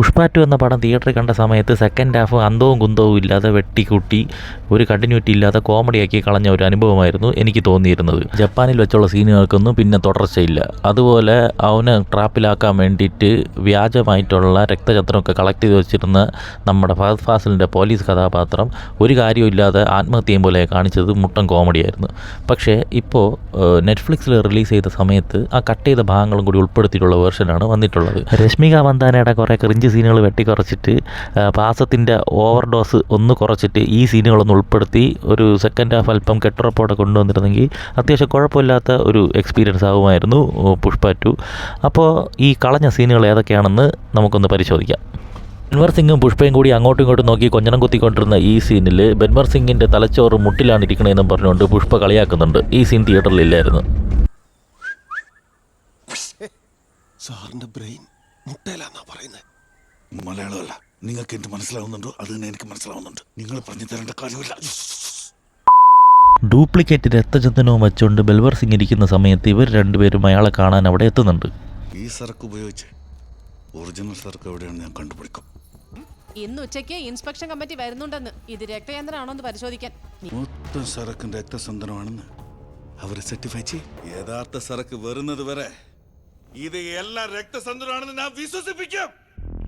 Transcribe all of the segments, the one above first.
പുഷ്പാറ്റു എന്ന പടം തിയേറ്ററിൽ കണ്ട സമയത്ത് സെക്കൻഡ് ഹാഫ് അന്തവും കുന്തവും ഇല്ലാതെ വെട്ടിക്കൂട്ടി ഒരു കണ്ടിന്യൂറ്റി ഇല്ലാതെ കോമഡിയാക്കി കളഞ്ഞ ഒരു അനുഭവമായിരുന്നു എനിക്ക് തോന്നിയിരുന്നത്. ജപ്പാനിൽ വെച്ചുള്ള സീനുകൾക്കൊന്നും പിന്നെ തുടർച്ചയില്ല. അതുപോലെ അവനെ ട്രാപ്പിലാക്കാൻ വേണ്ടിയിട്ട് വ്യാജമായിട്ടുള്ള രക്തചന്ദ്രമൊക്കെ കളക്ട് ചെയ്ത് വെച്ചിരുന്ന നമ്മുടെ ഫഹദ് ഫാസിലിന്റെ പോലീസ് കഥാപാത്രം ഒരു കാര്യമില്ലാതെ ആത്മഹത്യയും പോലെ കാണിച്ചത് മുട്ടം കോമഡിയായിരുന്നു പക്ഷേ ഇപ്പോൾ നെറ്റ്ഫ്ലിക്സിൽ റിലീസ് ചെയ്ത സമയത്ത് ആ കട്ട് ചെയ്ത ഭാഗങ്ങളും കൂടി ഉൾപ്പെടുത്തിയിട്ടുള്ള വേർഷനാണ് വന്നിട്ടുള്ളത്. രശ്മിക മന്ദാനയുടെ കുറേ ക്രിഞ്ച് സീനുകൾ വെട്ടിക്കുറച്ചിട്ട് പാസത്തിന്റെ ഓവർ ഡോസ് ഒന്ന് കുറച്ചിട്ട് ഈ സീനുകളൊന്ന് ഉൾപ്പെടുത്തി ഒരു സെക്കൻഡ് ഹാഫ് അല്പം കെട്ടുറപ്പോടെ കൊണ്ടുവന്നിരുന്നെങ്കിൽ അത്യാവശ്യം കുഴപ്പമില്ലാത്ത ഒരു എക്സ്പീരിയൻസ് ആകുമായിരുന്നു പുഷ്പ ടു. അപ്പോൾ ഈ കളഞ്ഞ സീനുകൾ ഏതൊക്കെയാണെന്ന് നമുക്കൊന്ന് പരിശോധിക്കാം. ബെൻവർ സിംഗും പുഷ്പയും കൂടി അങ്ങോട്ടും ഇങ്ങോട്ടും നോക്കി കൊഞ്ഞനം കുത്തിക്കൊണ്ടിരുന്ന ഈ സീനിൽ ബെൻവർ സിംഗിന്റെ തലച്ചോറ് മുട്ടിലാണ് ഇരിക്കണതെന്നും പറഞ്ഞുകൊണ്ട് പുഷ്പ കളിയാക്കുന്നുണ്ട്. ഈ സീൻ തിയേറ്ററിൽ ഇല്ലായിരുന്നു. സാറിന്റെ ബ്രെയിൻ മുട്ടയിലാന്നാ പറയുന്നത് മലയാളമല്ല. നിങ്ങൾക്ക് എന്ത് മനസ്സിലാവുന്നുണ്ടോ? അത് തന്നെ എനിക്ക് മനസ്സിലാവുന്നുണ്ട്. നിങ്ങൾ പറഞ്ഞു തരേണ്ട കാര്യമില്ല. ഡ്യൂപ്ലിക്കേറ്റ് രക്തചന്ദനവും വെച്ചുകൊണ്ട് ബൽവർ സിംഗ് ഇരിക്കുന്ന സമയത്ത് ഇവർ രണ്ടുപേരും അയാളെ കാണാൻ അവിടെ എത്തുന്നുണ്ട്. ഈ സർക്ക് ഉപയോഗിച്ച് ഒറിജിനൽ സർക്ക് എവിടെയാണ് ഞാൻ കണ്ടുപിടിക്കും. ഇന്ന് ഉച്ചയ്ക്ക് ഇൻസ്പെക്ഷൻ കമ്മിറ്റി വരുന്നുണ്ടെന്ന്. ഇത് രക്തയന്ത്രമാണോ എന്ന് പരിശോധിക്കാൻ. മൊത്തം സരക്കും രക്തസന്ധനമാണെന്ന് അവർ സർട്ടിഫൈ ചെയ്യും. യഥാർത്ഥ സരക്ക് വരുന്നത് വരെ ഇത് എല്ലാം രക്തസന്ധനമാണെന്ന് ഞാൻ വിശ്വസിപ്പിക്കും.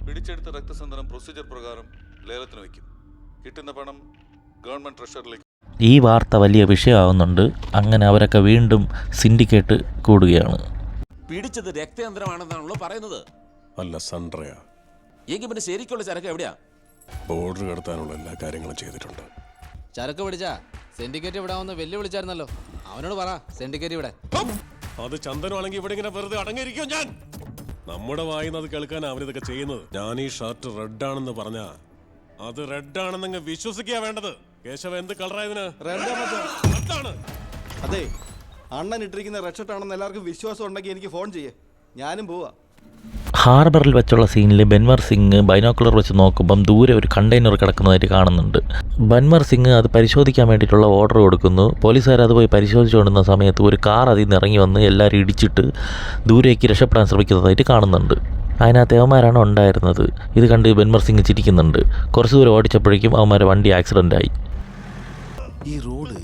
പിടിച്ചെടുത്ത രക്തസന്ധനം പ്രൊസീജിയർ പ്രകാരം ലേലത്തിന് വയ്ക്കും. കിട്ടുന്ന പണം ഗവൺമെന്റ് ട്രഷറിലേക്ക് ഈ വാർത്ത വലിയ വിഷയമാവുന്നുണ്ട്. അങ്ങനെ അവരൊക്കെ വീണ്ടും സിൻഡിക്കേറ്റ് കൂടുകയാണ്. പിടിച്ചത് രക്തയന്ത്രമാണെന്നാണല്ലോ പറയുന്നത്. അല്ല സൺഡ്രയാ എങ്കിൽ പിന്നെ ശരിക്കുള്ള ചരക്ക് എവിടെയാ? ബോർഡർ കടത്താനുള്ള എല്ലാ കാര്യങ്ങളും ചെയ്തിട്ടുണ്ട്. ചരക്ക് പിടിച്ചാ സിൻഡിക്കേറ്റ് ഇവിടെ വന്ന് വെല്ലു വിളിച്ചായിരുന്നല്ലോ അവനോട് പറ സിൻഡിക്കേറ്റ് ഇവിടെ. അത് ചന്ദനമാണെങ്കിൽ ഇവിടെ ഇങ്ങനെ വെറുതെ അടങ്ങിയിരിക്കും ഞാൻ? നമ്മുടെ വായിന്ന് അത് കേൾക്കാൻ അവരിതൊക്കെ ചെയ്യുന്നത്. ഞാൻ ഈ ഷർട്ട് റെഡ് ആണെന്ന് പറഞ്ഞ അത് റെഡ് ആണെന്നങ്ങ് വിശ്വസിക്കുക വേണ്ടത്. കേശവ എന്ത് കളറായതിന് റെഡാണ് അതെ അണ്ണൻ ഇട്ടിരിക്കുന്ന റെഡ് ഷർട്ട് ആണെന്ന് എല്ലാവർക്കും വിശ്വാസം ഉണ്ടെങ്കിൽ എനിക്ക് ഫോൺ ചെയ്യേ. ഞാനും പോവാ. ഹാർബറിൽ വെച്ചുള്ള സീനിൽ ബെൻവർ സിംഗ് ബൈനോക്കുലർ വെച്ച് നോക്കുമ്പം ദൂരെ ഒരു കണ്ടെയ്നർ കിടക്കുന്നതായിട്ട് കാണുന്നുണ്ട്. ബൻവർ സിംഗ് അത് പരിശോധിക്കാൻ വേണ്ടിയിട്ടുള്ള ഓർഡർ കൊടുക്കുന്നു. പോലീസുകാർ അത് പോയി പരിശോധിച്ചുകൊണ്ടിരുന്ന സമയത്ത് ഒരു കാർ അതിൽ നിന്ന് ഇറങ്ങി വന്ന് എല്ലാവരും ഇടിച്ചിട്ട് ദൂരേക്ക് രക്ഷപ്പെടാൻ ശ്രമിക്കുന്നതായിട്ട് കാണുന്നുണ്ട്. അതിനകത്ത് അവന്മാരാണ് ഉണ്ടായിരുന്നത്. ഇത് കണ്ട് ബെൻവർ സിംഗ് ചിരിക്കുന്നുണ്ട്. കുറച്ച് ദൂരം ഓടിച്ചപ്പോഴേക്കും അവന്മാരെ വണ്ടി ആക്സിഡന്റ് ആയി. ഈ റോഡ്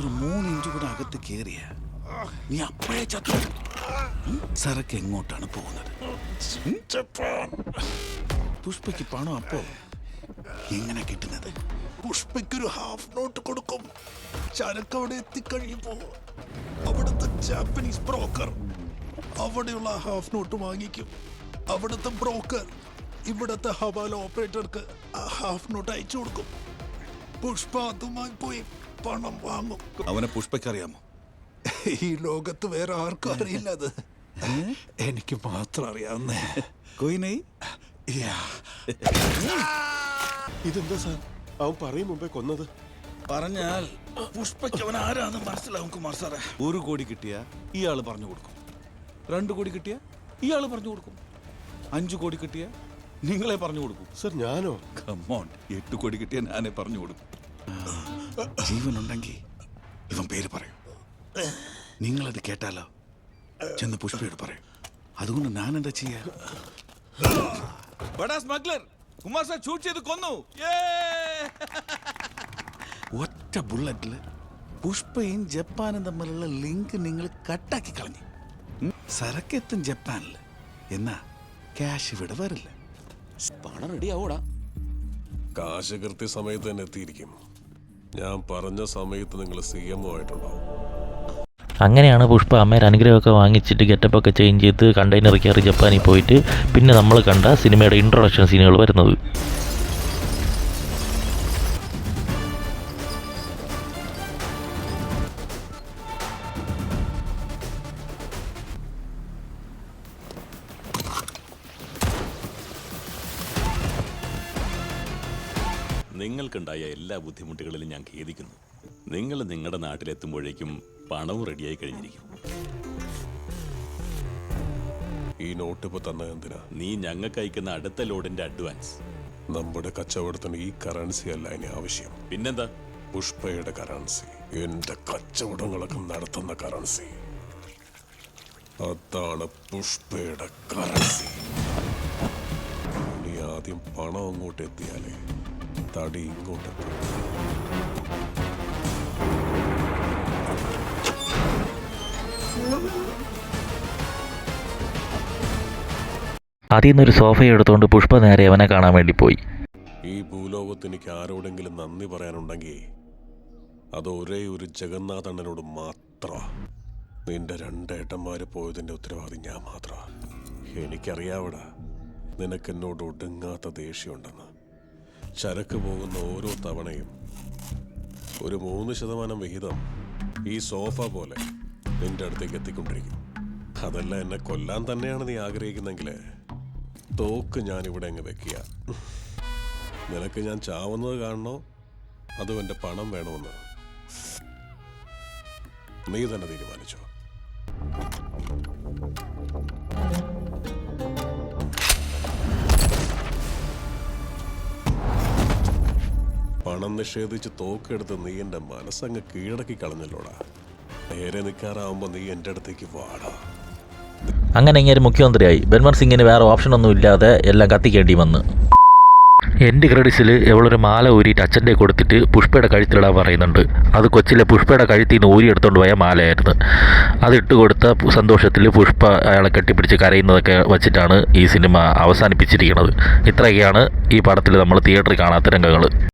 ഒരു മൂന്ന് ഇഞ്ച് നീ അപ്പോഴേ എങ്ങോട്ടാണ് പോകുന്നത്. പുഷ്പയ്ക്ക് പണം അപ്പോ? എങ്ങനെ കിട്ടുന്നത്? പുഷ്പയ്ക്കൊരു ഹാഫ് നോട്ട് കൊടുക്കും. ചരക്ക് അവിടെ എത്തിക്കഴിയുമ്പോ അവിടുത്തെ ജാപ്പനീസ് ബ്രോക്കർ അവിടെയുള്ള ഹാഫ് നോട്ട് വാങ്ങിക്കും. അവിടുത്തെ ബ്രോക്കർ ഇവിടുത്തെ ഹവാല ഓപ്പറേറ്റർക്ക് ആ ഹാഫ് നോട്ട് അയച്ചു കൊടുക്കും. പുഷ്പ അതുമായി പോയി പണം വാങ്ങും. അവനെ പുഷ്പയ്ക്ക് അറിയാമോ? ഈ ലോകത്ത് വേറെ ആർക്കും അറിയില്ല അത്. എനിക്ക് മാത്രം അറിയാവുന്നേ കൊയിനൈ? ഇതെന്താ സാർ? അവൻ പറയും മുമ്പേ കൊന്നത്. പറഞ്ഞാൽ പുഷ്പയ്ക്ക് അവൻ ആരാന്ന് മനസ്സിലാവും കുമാർ സാറേ. ഒരു കോടി കിട്ടിയ ഇയാൾ പറഞ്ഞു കൊടുക്കും. രണ്ട് കോടി കിട്ടിയ ഇയാൾ പറഞ്ഞു കൊടുക്കും. അഞ്ചു കോടി കിട്ടിയ നിങ്ങളെ പറഞ്ഞു കൊടുക്കും. സർ ഞാനോ? കമ്മോൺ എട്ട് കോടി കിട്ടിയ ഞാനെ പറഞ്ഞു കൊടുക്കും. ജീവനുണ്ടെങ്കിൽ ഇവൻ പേര് പറയും. നിങ്ങളത് കേട്ടാലോ? ചെന്ന് പുഷ്പയോട് പറയും. അതുകൊണ്ട് ഞാൻ എന്താ ചെയ്യാ സ്മഗ്ലർ കുമാർ സാർ ഷൂട്ട് ചെയ്ത് കൊന്നു. ഒറ്റ ബുള്ളറ്റിൽ പുഷ്പയും ജപ്പാനും തമ്മിലുള്ള ലിങ്ക് നിങ്ങൾ കട്ടാക്കി കളഞ്ഞു? സരക്കെത്തും ജപ്പാനിൽ എന്നാ ക്യാഷ് ഇവിടെ വരില്ല. പണം റെഡി ആവൂടാ. കാശ് കൃത്യസമയത്ത് തന്നെ എത്തിയിരിക്കും. ഞാൻ പറഞ്ഞ സമയത്ത് നിങ്ങൾ സി എം ഒ ആയിട്ടുണ്ടാവും. അങ്ങനെയാണ് പുഷ്പ അമ്മയുടെ അനുഗ്രഹമൊക്കെ വാങ്ങിച്ചിട്ട് ഗെറ്റപ്പൊക്കെ ചേഞ്ച് ചെയ്ത് കണ്ടെയ്നർ കയറി ജപ്പാനിൽ പോയിട്ട് പിന്നെ നമ്മൾ കണ്ട സിനിമയുടെ ഇൻട്രൊഡക്ഷൻ സീനുകൾ വരുന്നത്. നിങ്ങൾക്കുണ്ടായ എല്ലാ ബുദ്ധിമുട്ടുകളിലും ഞാൻ ഖേദിക്കുന്നു. നിങ്ങൾ നിങ്ങളുടെ നാട്ടിലെത്തുമ്പോഴേക്കും പണവും റെഡിയായി കഴിഞ്ഞിരിക്കും. ഈ നോട്ട് ഇപ്പൊ തന്ന എന്തിനാ? നീ ഞങ്ങൾക്ക് അയക്കുന്ന അടുത്ത ലോഡിന്റെ അഡ്വാൻസ്. നമ്മുടെ കച്ചവടത്തിന് ഈ കറൻസി അല്ല ഇനി ആവശ്യം. പിന്നെന്താ? പുഷ്പയുടെ കറൻസി എന്റെ കച്ചവടങ്ങളൊക്കെ നടത്തുന്ന കറൻസി അതാണ് പുഷ്പയുടെ കറൻസി ഇനി ആദ്യം പണം അങ്ങോട്ട് എത്തിയാലേ തടി ഇങ്ങോട്ടെത്തും അതിൽ നിന്നൊരു സോഫ എടുത്തുകൊണ്ട് പുഷ്പ നേരെ അവനെ കാണാൻ വേണ്ടി പോയി. ഈ ഭൂലോകത്ത് എനിക്ക് ആരോടെങ്കിലും നന്ദി പറയാനുണ്ടെങ്കിൽ അത് ഒരേ ഒരു ജഗന്നാഥണ്ണനോട് മാത്രം. നിന്റെ രണ്ടേട്ടന്മാര് പോയതിന്റെ ഉത്തരവാദി ഞാൻ മാത്രം. എനിക്കറിയാവട നിനക്ക് എന്നോട് ഒടുങ്ങാത്ത ദേഷ്യമുണ്ടെന്ന്. ചരക്ക് പോകുന്ന ഓരോ തവണയും ഒരു മൂന്ന് ശതമാനം വിഹിതം ഈ സോഫ പോലെ നിന്റെ അടുത്തേക്ക് എത്തിക്കൊണ്ടിരിക്കും അതല്ല എന്നെ കൊല്ലാൻ തന്നെയാണ് നീ ആഗ്രഹിക്കുന്നെങ്കിൽ തോക്ക് ഞാൻ ഇവിടെ അങ്ങ് വെക്കുക. നിനക്ക് ഞാൻ ചാവുന്നത് കാണണോ? അതോ എന്റെ പണം വേണമെന്ന്. നീ തന്നെ തീരുമാനിച്ചോ. പണം നിഷേധിച്ച് തോക്കെടുത്ത് നീ എന്റെ മനസ്സങ്ങ് കീഴടക്കി കളഞ്ഞല്ലോടാ. നേരെ നിൽക്കാറാവുമ്പോൾ നീ എന്റെ അടുത്തേക്ക് വാടാ. അങ്ങനെ ഇങ്ങനെ മുഖ്യമന്ത്രിയായി. ബൻവർ സിംഗിന് വേറെ ഓപ്ഷൻ ഒന്നും ഇല്ലാതെ എല്ലാം കത്തിക്കേണ്ടി വന്ന്. എന്റെ ക്രെഡിറ്റ്സിൽ എവളൊരു മാല ഊരിയിട്ട് അച്ഛന്റെ കൊടുത്തിട്ട് പുഷ്പയുടെ കഴുത്തിലിടാൻ പറയുന്നുണ്ട്. അത് കൊച്ചിലെ പുഷ്പയുടെ കഴുത്തിൽ നിന്ന് ഊരി എടുത്തുകൊണ്ട് പോയ മാലയായിരുന്നു. അതിട്ട് കൊടുത്ത സന്തോഷത്തിൽ പുഷ്പ അയാളെ കെട്ടിപ്പിടിച്ച് കരയുന്നതൊക്കെ വച്ചിട്ടാണ് ഈ സിനിമ അവസാനിപ്പിച്ചിരിക്കുന്നത്. ഇത്രയൊക്കെയാണ് ഈ പടത്തിൽ നമ്മൾ തിയേറ്ററിൽ കാണാത്ത രംഗങ്ങൾ